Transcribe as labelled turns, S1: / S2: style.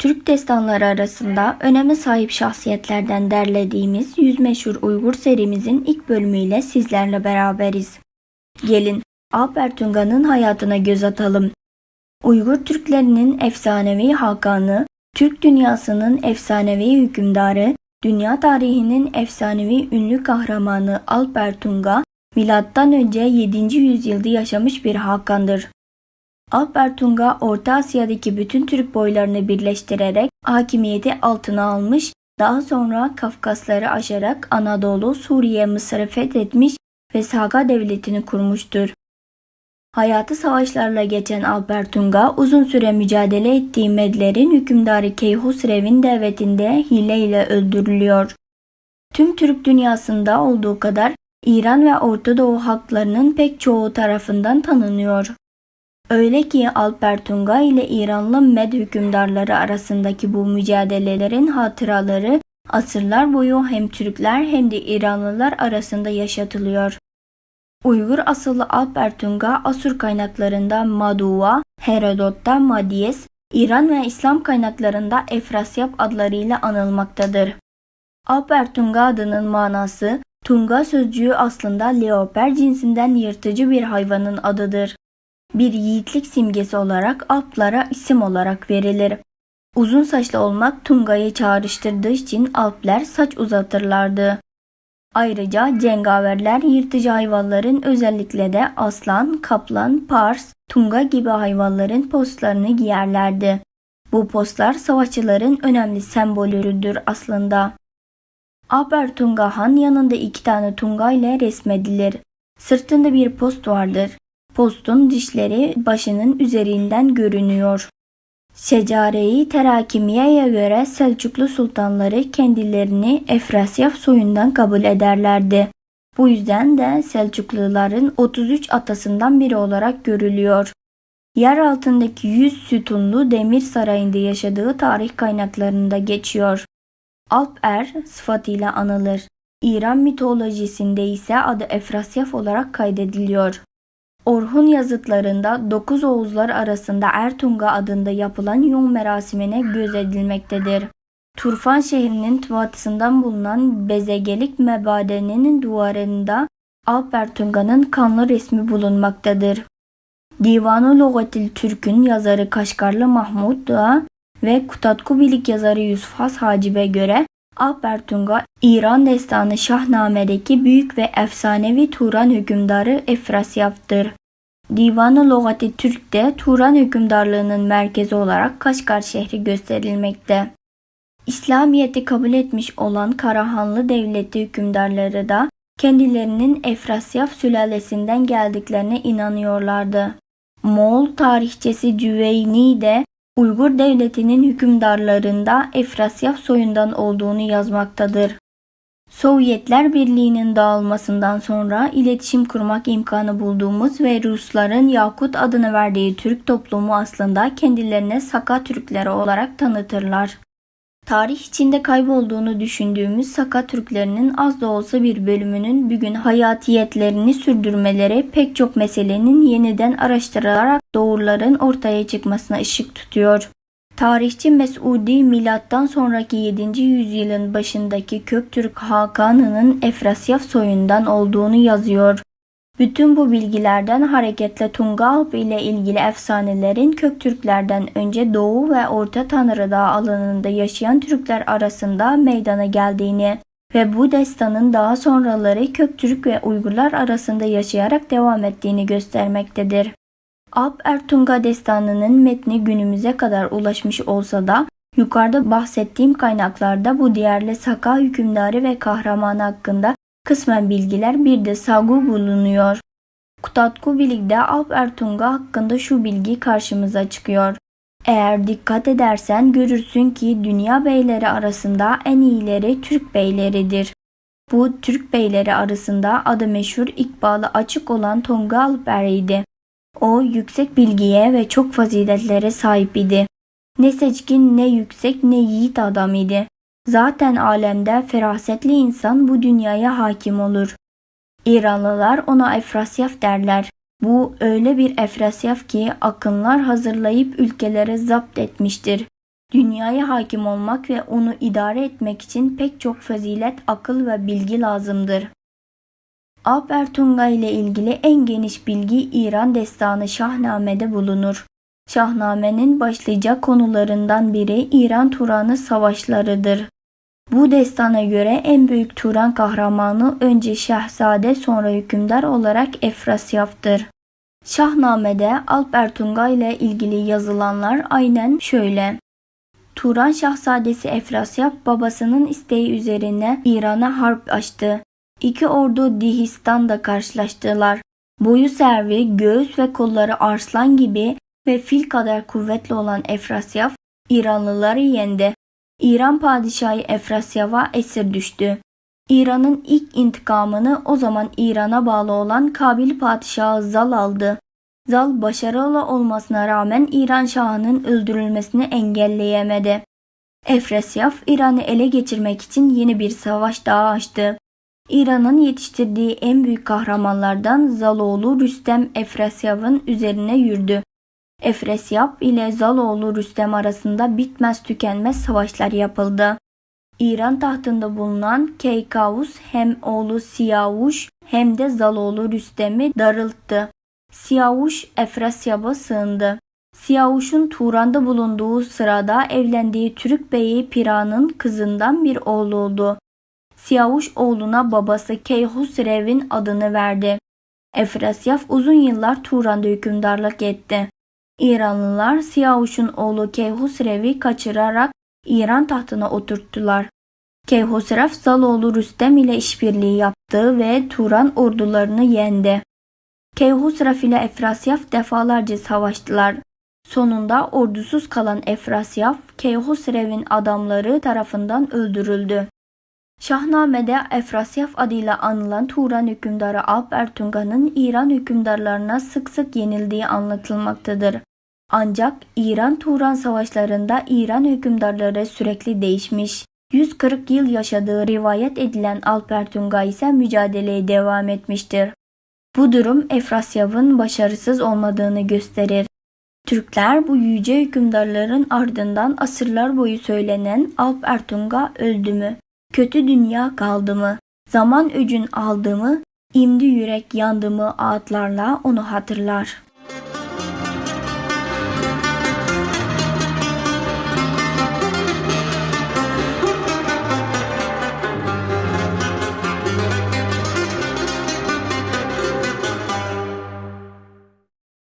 S1: Türk destanları arasında öneme sahip şahsiyetlerden derlediğimiz Yüz Meşhur Uygur serimizin ilk bölümüyle sizlerle beraberiz. Gelin Alper Tunga'nın hayatına göz atalım. Uygur Türklerinin efsanevi hakanı, Türk dünyasının efsanevi hükümdarı, dünya tarihinin efsanevi ünlü kahramanı Alper Tunga, milattan önce 7. yüzyılda yaşamış bir hakandır. Alper Tunga Orta Asya'daki bütün Türk boylarını birleştirerek hakimiyeti altına almış, daha sonra Kafkasları aşarak Anadolu, Suriye, Mısır'ı fethetmiş ve Saga devletini kurmuştur. Hayatı savaşlarla geçen Alper Tunga uzun süre mücadele ettiği Medler'in hükümdarı Keyhusrev'in davetinde hileyle öldürülüyor. Tüm Türk dünyasında olduğu kadar İran ve Orta Doğu halklarının pek çoğu tarafından tanınıyor. Öyle ki Alper Tunga ile İranlı Med hükümdarları arasındaki bu mücadelelerin hatıraları asırlar boyu hem Türkler hem de İranlılar arasında yaşatılıyor. Uygur asıllı Alper Tunga Asur kaynaklarında Maduva, Herodot'ta Madies, İran ve İslam kaynaklarında Efrasyap adlarıyla anılmaktadır. Alper Tunga adının manası Tunga sözcüğü aslında leoper cinsinden yırtıcı bir hayvanın adıdır. Bir yiğitlik simgesi olarak Alplara isim olarak verilir. Uzun saçlı olmak Tunga'yı çağrıştırdığı için Alpler saç uzatırlardı. Ayrıca cengaverler yırtıcı hayvanların özellikle de aslan, kaplan, pars, tunga gibi hayvanların postlarını giyerlerdi. Bu postlar savaşçıların önemli sembolüdür aslında. Aber Tunga Han yanında iki tane tunga ile resmedilir. Sırtında bir post vardır. Postun dişleri başının üzerinden görünüyor. Şecare-i Terakimiye'ye göre Selçuklu sultanları kendilerini Efrasyaf soyundan kabul ederlerdi. Bu yüzden de Selçukluların 33 atasından biri olarak görülüyor. Yer altındaki 100 sütunlu demir sarayında yaşadığı tarih kaynaklarında geçiyor. Alp Er sıfatıyla anılır. İran mitolojisinde ise adı Efrasyaf olarak kaydediliyor. Orhun yazıtlarında dokuz Oğuzlar arasında Ertunga adında yapılan yum merasimine göz edilmektedir. Turfan şehrinin batısından bulunan Bezegelik Mebade'nin duvarında Alp Ertunga'nın kanlı resmi bulunmaktadır. Divan-ı Logatil Türk'ün yazarı Kaşgarlı Mahmud da ve Kutatku Bilik yazarı Yusuf Has Hacib'e göre Alper Tunga, İran destanı Şahname'deki büyük ve efsanevi Turan hükümdarı Efrasyaf'tır. Divan-ı Logati Türk'te Turan hükümdarlığının merkezi olarak Kaşgar şehri gösterilmekte. İslamiyet'i kabul etmiş olan Karahanlı devleti hükümdarları da kendilerinin Efrasyaf sülalesinden geldiklerine inanıyorlardı. Moğol tarihçesi Cüveyni de Uygur devletinin hükümdarlarında Efrasyaf soyundan olduğunu yazmaktadır. Sovyetler Birliği'nin dağılmasından sonra iletişim kurmak imkanı bulduğumuz ve Rusların Yakut adını verdiği Türk toplumu aslında kendilerine Saka Türkleri olarak tanıtırlar. Tarih içinde kaybolduğunu düşündüğümüz Saka Türklerinin az da olsa bir bölümünün bugün hayatiyetlerini sürdürmeleri pek çok meselenin yeniden araştırılarak doğruların ortaya çıkmasına ışık tutuyor. Tarihçi Mesudi milattan sonraki 7. yüzyılın başındaki Köktürk Hakanı'nın Efrasyaf soyundan olduğunu yazıyor. Bütün bu bilgilerden hareketle Tungalp ile ilgili efsanelerin Köktürklerden önce Doğu ve Orta Tanrıdağ alanında yaşayan Türkler arasında meydana geldiğini ve bu destanın daha sonraları Köktürk ve Uygurlar arasında yaşayarak devam ettiğini göstermektedir. Alp Ertunga destanının metni günümüze kadar ulaşmış olsa da yukarıda bahsettiğim kaynaklarda bu değerli Saka hükümdarı ve kahramanı hakkında kısmen bilgiler bir de sagu bulunuyor. Kutatku Bilik'te Alp Ertunga hakkında şu bilgi karşımıza çıkıyor. Eğer dikkat edersen görürsün ki dünya beyleri arasında en iyileri Türk beyleridir. Bu Türk beyleri arasında adı meşhur ikbalı açık olan Tonga Alper'iydi. O yüksek bilgiye ve çok faziletlere sahip idi. Ne seçkin ne yüksek ne yiğit adam idi. Zaten alemde ferasetli insan bu dünyaya hakim olur. İranlılar ona Efrasyaf derler. Bu öyle bir Efrasyaf ki akınlar hazırlayıp ülkelere zapt etmiştir. Dünyaya hakim olmak ve onu idare etmek için pek çok fazilet, akıl ve bilgi lazımdır. Alpertunga ile ilgili en geniş bilgi İran destanı Şahname'de bulunur. Şahnamenin başlıca konularından biri İran Turanı savaşlarıdır. Bu destana göre en büyük Turan kahramanı önce şehzade sonra hükümdar olarak Efrasyaf'tır. Şahname'de Alpertunga ile ilgili yazılanlar aynen şöyle. Turan şahzadesi Efrasyaf babasının isteği üzerine İran'a harp açtı. İki ordu Dihistan'da karşılaştılar. Boyu servi, göğüs ve kolları arslan gibi ve fil kadar kuvvetli olan Efrasyaf İranlıları yendi. İran padişahı Efrasyav'a esir düştü. İran'ın ilk intikamını o zaman İran'a bağlı olan Kabil padişahı Zal aldı. Zal başarılı olmasına rağmen İran şahının öldürülmesini engelleyemedi. Efrasyaf İran'ı ele geçirmek için yeni bir savaş daha açtı. İran'ın yetiştirdiği en büyük kahramanlardan Zaloğlu Rüstem Efrasyav'ın üzerine yürüdü. Efresyap ile Zaloğlu Rüstem arasında bitmez tükenmez savaşlar yapıldı. İran tahtında bulunan Keykavus hem oğlu Siyavuş hem de Zaloğlu Rüstem'i darılttı. Siyavuş Efrasyab'a sığındı. Siyavuş'un Turan'da bulunduğu sırada evlendiği Türk beyi Pira'nın kızından bir oğlu oldu. Siyavuş oğluna babası Keyhusrev'in adını verdi. Efrasyaf uzun yıllar Turan'da hükümdarlık etti. İranlılar Siyavuş'un oğlu Keyhusrev'i kaçırarak İran tahtına oturttular. Keyhusrev Zaloğlu Rüstem ile işbirliği yaptı ve Turan ordularını yendi. Keyhusrev ile Efrasyaf defalarca savaştılar. Sonunda ordusuz kalan Efrasyaf, Keyhusrev'in adamları tarafından öldürüldü. Şahname'de Efrasyaf adıyla anılan Turan hükümdarı Alp Ertunga'nın İran hükümdarlarına sık sık yenildiği anlatılmaktadır. Ancak İran-Turan savaşlarında İran hükümdarları sürekli değişmiş. 140 yıl yaşadığı rivayet edilen Alpertunga ise mücadeleye devam etmiştir. Bu durum Efrasyav'ın başarısız olmadığını gösterir. Türkler bu yüce hükümdarların ardından asırlar boyu söylenen Alp Ertunga öldü mü? Kötü dünya kaldı mı? Zaman öcün aldı mı? İmdi yürek yandı mı ağıtlarla onu hatırlar.